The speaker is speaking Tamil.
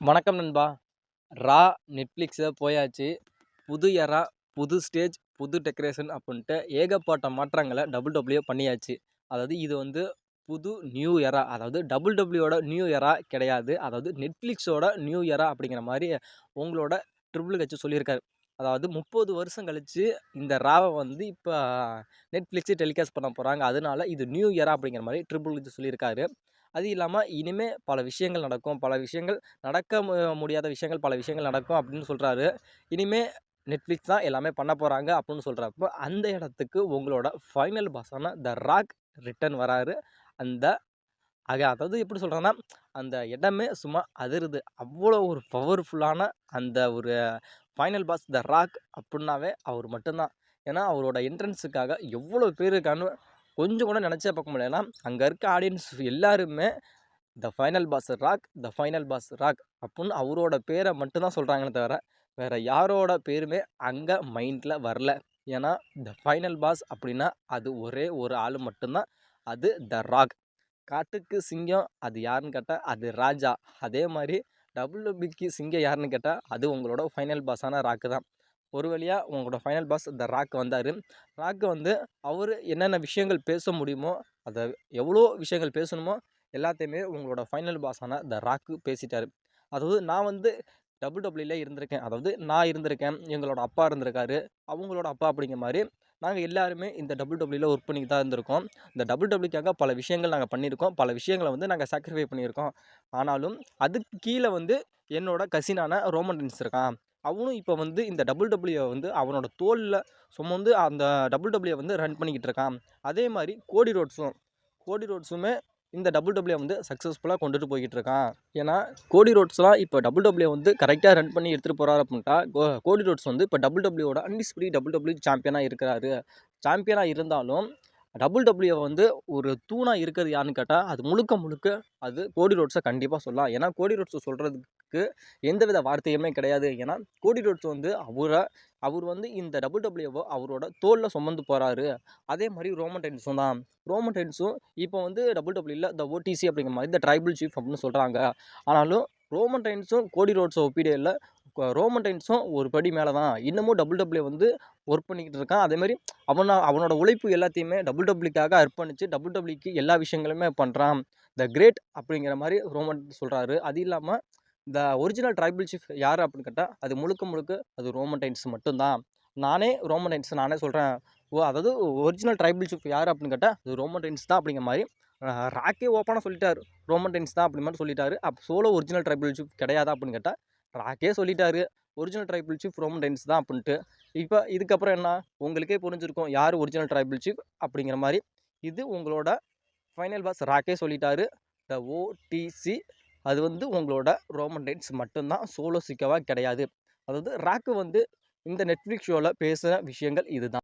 வணக்கம் நண்பா. ரா நெட்ஃப்ளிக்ஸில் போயாச்சு. புது எரா புது ஸ்டேஜ் புது டெக்கரேஷன் அப்படின்ட்டு ஏகப்பட்ட மாற்றங்களை டபுள் டபுள்யூ பண்ணியாச்சு. அதாவது இது வந்து புது நியூ எரா அதாவது டபுள் டபுள்யூட நியூ எரா கிடையாது. அதாவது நெட்ஃப்ளிக்ஸோட நியூ எரா அப்படிங்கிற மாதிரி உங்களோட ட்ரிபிள் கட்சி சொல்லியிருக்காரு. அதாவது முப்பது வருஷம் கழித்து இந்த ராவை வந்து இப்போ நெட்ஃப்ளிக்ஸு டெலிகாஸ்ட் பண்ண போகிறாங்க அதனால இது நியூ இயரா அப்படிங்கிற மாதிரி ட்ரிபிள் கட்சி சொல்லியிருக்காரு. அது இல்லாமல் இனிமேல் பல விஷயங்கள் நடக்கும். பல விஷயங்கள் நடக்க முடியாத விஷயங்கள் பல விஷயங்கள் நடக்கும் அப்படின்னு சொல்கிறாரு இனிமேல் நெட்ஃப்ளிக்ஸ் தான் எல்லாமே பண்ண போகிறாங்க அப்படின்னு சொல்கிறப்போ அந்த இடத்துக்கு உங்களோட ஃபைனல் பாஸான த ராக் ரிட்டன் வராரு. அந்த ஆக அதாவது எப்படி சொல்கிறேன்னா அந்த இடமே சும்மா அதிருது. அவ்வளோ ஒரு பவர்ஃபுல்லான அந்த ஒரு ஃபைனல் பாஸ் த ராக் அப்படின்னாவே அவர் மட்டும்தான். ஏன்னா அவரோட என்ட்ரன்ஸுக்காக எவ்வளோ பேர் இருக்கான்னு கொஞ்சம் கூட நினச்சே பார்க்க முடியலன்னா அங்கே இருக்க ஆடியன்ஸ் எல்லாருமே the final boss Rock the final boss Rock அப்புடின்னு அவரோட பேரை மட்டும்தான் சொல்கிறாங்களே தவிர வேறு யாரோட பேருமே அங்கே மைண்டில் வரல. ஏன்னா த ஃபைனல் பாஸ் அப்படின்னா அது ஒரே ஒரு ஆள் மட்டும்தான் அது த ராக் காட்டுக்கு சிங்கம் அது யாருன்னு கேட்டால் அது ராஜா. அதே மாதிரி டபுள்யூபிக்கு சிங்கம் யாருன்னு கேட்டால் அது உங்களோட ஃபைனல் பாஸான ராக்கு தான். ஒரு வழியாக உங்களோட ஃபைனல் பாஸ் த ராக் வந்தார். ராக்கு வந்து அவர் என்னென்ன விஷயங்கள் பேச முடியுமோ அதை எவ்வளோ விஷயங்கள் பேசணுமோ எல்லாத்தையுமே உங்களோட ஃபைனல் பாஸான த ராக்கு பேசிட்டார். அதாவது நான் வந்து டபுள் டபுள்யூல இருந்திருக்கேன். அதாவது நான் இருந்திருக்கேன். எங்களோட அப்பா இருந்திருக்காரு. அவங்களோட அப்பா அப்படிங்கிற மாதிரி நாங்கள் எல்லாருமே இந்த டபுள் டபுள்யூவில் ஒர்க் பண்ணி தான் இருந்திருக்கோம். இந்த டபுள் டபுள்யூக்காக பல விஷயங்கள் நாங்கள் பண்ணியிருக்கோம். பல விஷயங்களை வந்து நாங்கள் சாக்ரிஃபை பண்ணியிருக்கோம். ஆனாலும் அதுக்கு கீழே வந்து என்னோட கசினான ரோமன் இருக்கான். அவனும் இப்போ வந்து இந்த டபுள் டபுள்யூ வந்து அவனோட தோலில் சுமந்து அந்த டபுள் டபுள்யூ வந்து ரன் பண்ணிக்கிட்டு இருக்கான். அதே மாதிரி கோடி ரோட்ஸும் கோடி ரோட்ஸுமே இந்த டபுள் டபுள்யூ வந்து சக்ஸஸ்ஃபுல்லாக கொண்டுட்டு போய்கிட்டு இருக்கான். ஏன்னா கோடி ரோட்ஸ்லாம் இப்போ டபுள் டபுள்யூ வந்து கரெக்டாக ரன் பண்ணி எடுத்துகிட்டு போகிறாரு அப்படின்ட்டா கோடி ரோட்ஸ் வந்து இப்போ டபுள் டபுள்யூட அன்டிஸ்பிரி டபுள் டபுள்யூ சாம்பியனாக இருக்கிறாரு. சாம்பியனாக இருந்தாலும் டபுள் டபுள்யூ வந்து ஒரு தூணாக இருக்கிறது யாருன்னு கேட்டால் அது முழுக்க முழுக்க அது கோடி ரோட்ஸை கண்டிப்பாக சொல்லலாம். ஏன்னா கோடி ரோட்ஸை சொல்கிறதுக்கு எந்தவித வார்த்தையுமே கிடையாது. ஏன்னா கோடி ரோட்ஸ் வந்து அவரை அவர் வந்து இந்த டபுள் டபுள்யூவோ அவரோட தோலில் சுமந்து போகிறாரு அதே மாதிரி ரோமன் டைன்ஸும் தான். ரோமன் டைன்ஸும் இப்போ வந்து டபுள் டபுள்யூவில் த ஓடிசி அப்படிங்கிற மாதிரி இந்த ட்ரைபிள் சீஃப் அப்படின்னு சொல்கிறாங்க ஆனாலும் ரோமன் டைன்ஸும் கோடி ரோட்ஸை ஒப்பீடியில் ரோமன் டைன்ஸும் ஒரு படி மேலே தான். இன்னமும் டபுள் டபுள்யூ வந்து ஒர்க் பண்ணிக்கிட்டு இருக்கான். அதேமாதிரி அவனை அவனோட உழைப்பு எல்லாத்தையுமே டபுள் டபுள்யூக்காக அர்ப்பணித்து டபுள் டபுள்யூக்கு எல்லா விஷயங்களுமே பண்ணுறான் த கிரேட் அப்படிங்கிற மாதிரி ரோமன் சொல்கிறாரு அது இல்லாமல் இந்த ஒரிஜினல் ட்ரைபிள் சீஃப் யார் அப்படின்னு கேட்டால் அது முழுக்க முழுக்க அது ரோமன் டைன்ஸ் மட்டும்தான். நானே ரோமன் டைன்ஸ் நானே சொல்கிறேன் ஓ அதாவது ஒரிஜினல் ட்ரைபிள் சீஃப் யார் அப்படின்னு கேட்டால் அது ரோமன் டைன்ஸ் தான் அப்படிங்கிற மாதிரி ராக்கே ஓப்பனாக சொல்லிட்டாரு. ரோமன் டைன்ஸ் தான் அப்படி மாதிரி சொல்லிட்டாரு. அப்போ சோலோ ஒரிஜினல் ட்ரைபிள் சீஃப் கிடையாதா அப்படின்னு கேட்டால் ராக்கே சொல்லிட்டாரு. Original tribal chief Roman Reigns தான் அப்படின்ட்டு. இப்போ இதுக்கப்புறம் என்ன? உங்களுக்கே புரிஞ்சிருக்கும் யார் ஒரிஜினல் ட்ரைபிள் சீஃப் அப்படிங்கிற மாதிரி. இது உங்களோட ஃபைனல் பாஸ் ராக்கே சொல்லிட்டாரு. த ஓடிசி அது வந்து உங்களோட ரோமன் டைன்ஸ் மட்டும்தான் சோலோ சிக்கவாக கிடையாது. அதாவது ராக்கு வந்து இந்த நெட்ஃப்ளிக்ஸ் ஷோவில் பேசுகிற விஷயங்கள் இதுதான்.